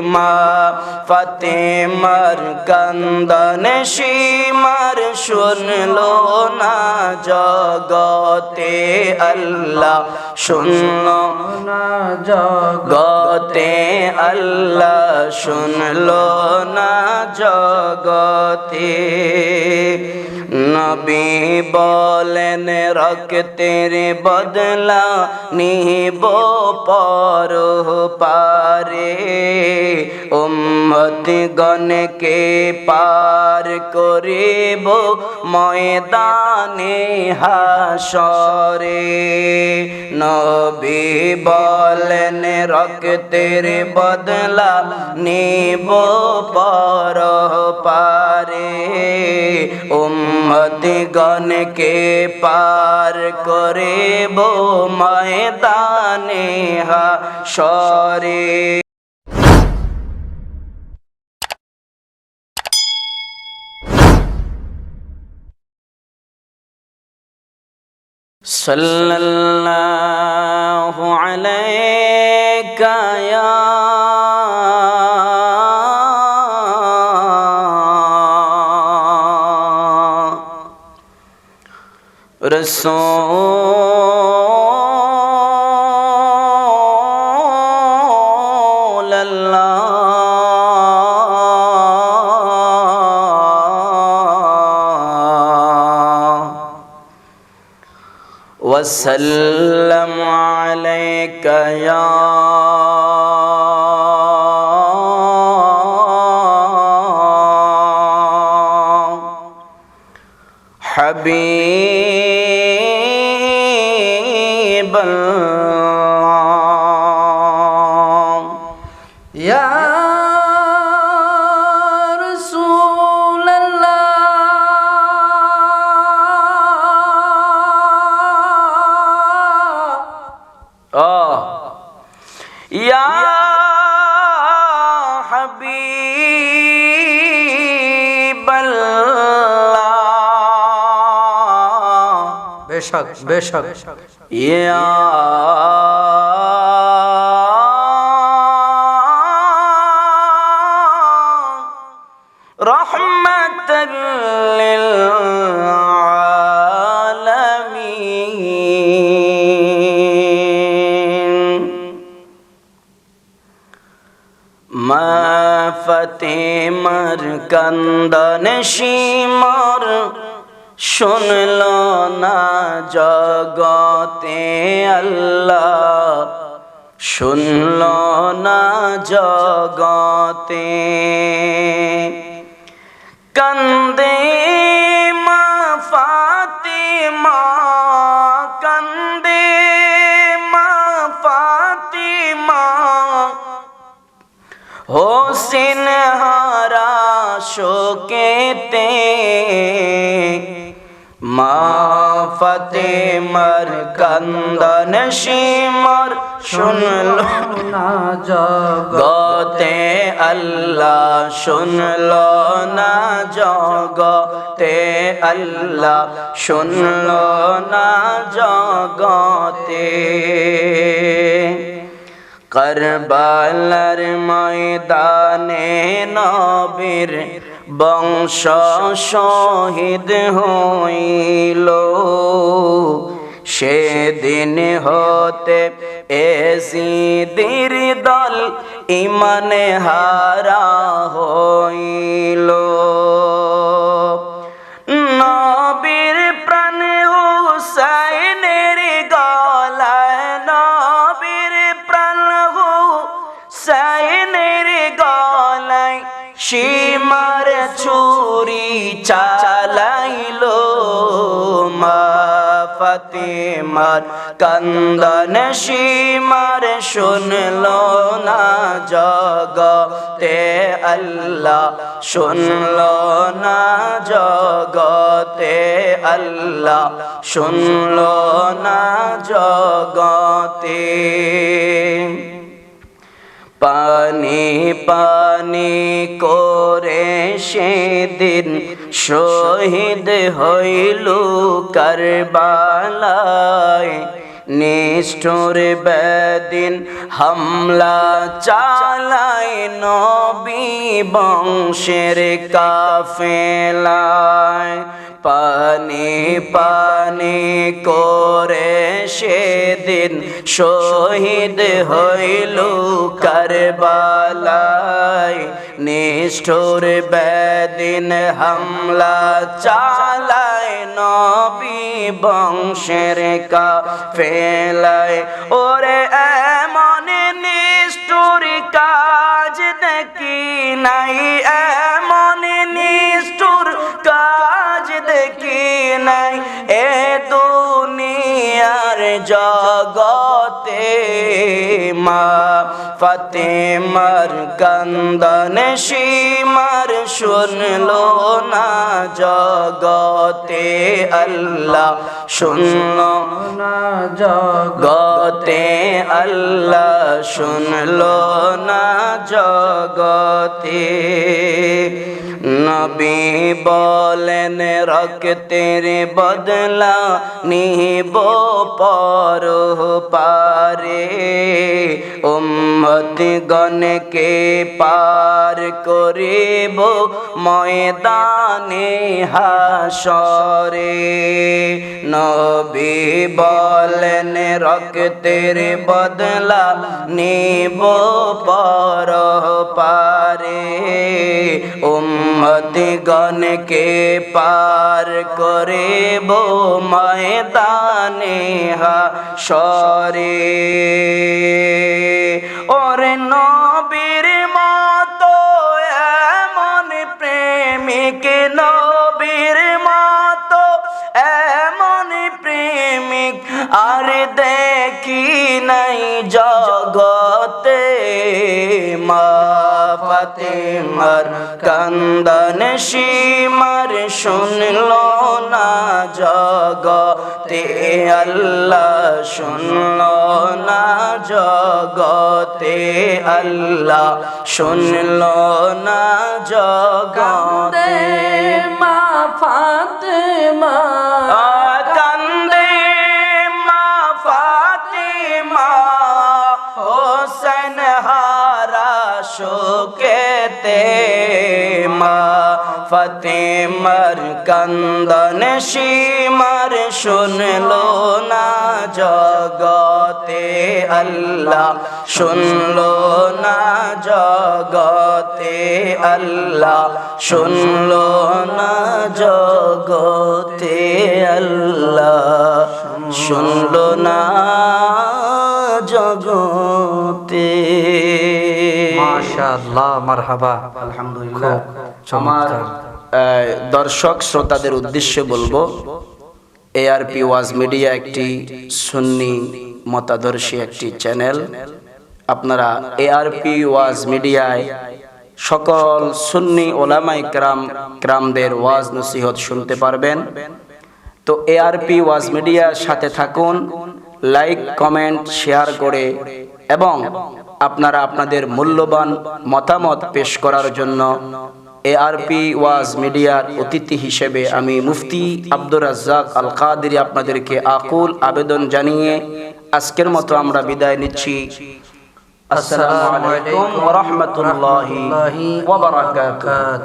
মা ফাতেমার কান্দন সীমার শুনলো না জগতে আল্লাহ, শুনলো না জগ গতে আল্লাহ, শুনলো না জগতে নবী বলেন রক্তের বদলা নিব পর পারে। উম্মত গণকে পার করিব ময়দানে হাসরে নবী বলেন রক্তের বদলা নিব পর পারে। উম্মত গণকে পার করিব ময়দানে হাসরে صلى الله عليك يا رسول الله وسلم عليك يا الله يا رسول الله آه يا حبيب الله بشك بشك, بشك. رحمة للعالمين ما فتي مر كندن شمر শুনল না জগতে আল্লাহ। শুনল না জগতে। কান্দে হোসেন হারা শোকেতে মা ফতেমার কান্দন সীমার শুনল না জগ গতে আল্লাহ শুনল না জগতে, আল্লাহ শুনল না জগতে। করবালার ময়দানে নবীর বংশ শহীদ হইল। সেদিন হতে এসিদির দল ইমানে হারা হইল। চালাইলো মা ফাতেমার কান্দন সীমার শুনলো না জগতে আল্লাহ, শুনলো না জগতে আল্লাহ, শুনলো না জগতে। পানি পানি করে সেদিন শহীদ হইল কারবালায়। নিষ্ঠুর বেদিন হামলা চালায় নবী বংশের কাফেলায়। পানি পানি করে সেদিন শহীদ হইল কারবালায় নিষ্ঠুর বেদিন হামলা চালায় নবী বংশের কা ফেলায় ওরে এমন নিষ্ঠুর কাজ দেখি নাই, এমন নিষ্ঠুর কাজ দেখি নাই। এ দুনিয়ার জগতে মা ফতেমার কন্দন সীমার শুনলো না জগতে আল্লাহ, শুনলো না জগতে গতে আল্লাহ, শুনলো না জগতে নবী বলেন রক্তের বদলা নিব পর পারে। উম্মত গণকে পার করিব ময়দানে হাসরে নবী বলেন রক্তের বদলা নিব পর। পারে উম্মত গণকে পার করিব ময়দানে হাসরে ওরে নবীর মতো এমন প্রেমিক, নবীর মতো এমন প্রেমিক আর দেখি নাই জগতে ফাতেমার কান্দন সীমার শুনল না জগতে আল্লাহ শুনল না জগতে আল্লাহ শুনল না জগতে। মা ফাতেমা। শোকেতে মা ফতে ফতেমার কান্দন সীমার শুনলো না জগতে আল্লাহ, শুনলো না জগতে আল্লাহ, শুনলো না জগতে আল্লাহ, শুনলো না জগতে মাশাআল্লাহ মারহাবা। আলহামদুলিল্লাহ। আমার দর্শক শ্রোতাদের উদ্দেশ্যে বলব এআরপি ওয়াজ মিডিয়া একটি সুন্নি মতাদর্শী একটি চ্যানেল। আপনারা এআরপি ওয়াজ মিডিয়ায় সকল সুন্নি ওলামাই ক্রাম ক্রামদের ওয়াজ নসিহত শুনতে পারবেন। তো এআরপি ওয়াজ মিডিয়ার সাথে থাকুন লাইক কমেন্ট শেয়ার করে এবং আপনারা আপনাদের মূল্যবান মতামত পেশ করার জন্য এআরপি ওয়াজ মিডিয়ার অতিথি হিসেবে আমি মুফতি আব্দুর রাজ্জাক আল কাদির আপনাদেরকে আকুল আবেদন জানিয়ে আজকের মতো আমরা বিদায় নিচ্ছি। আসসালামু আলাইকুম ওয়া রাহমাতুল্লাহি ওয়া বারাকাতুহু।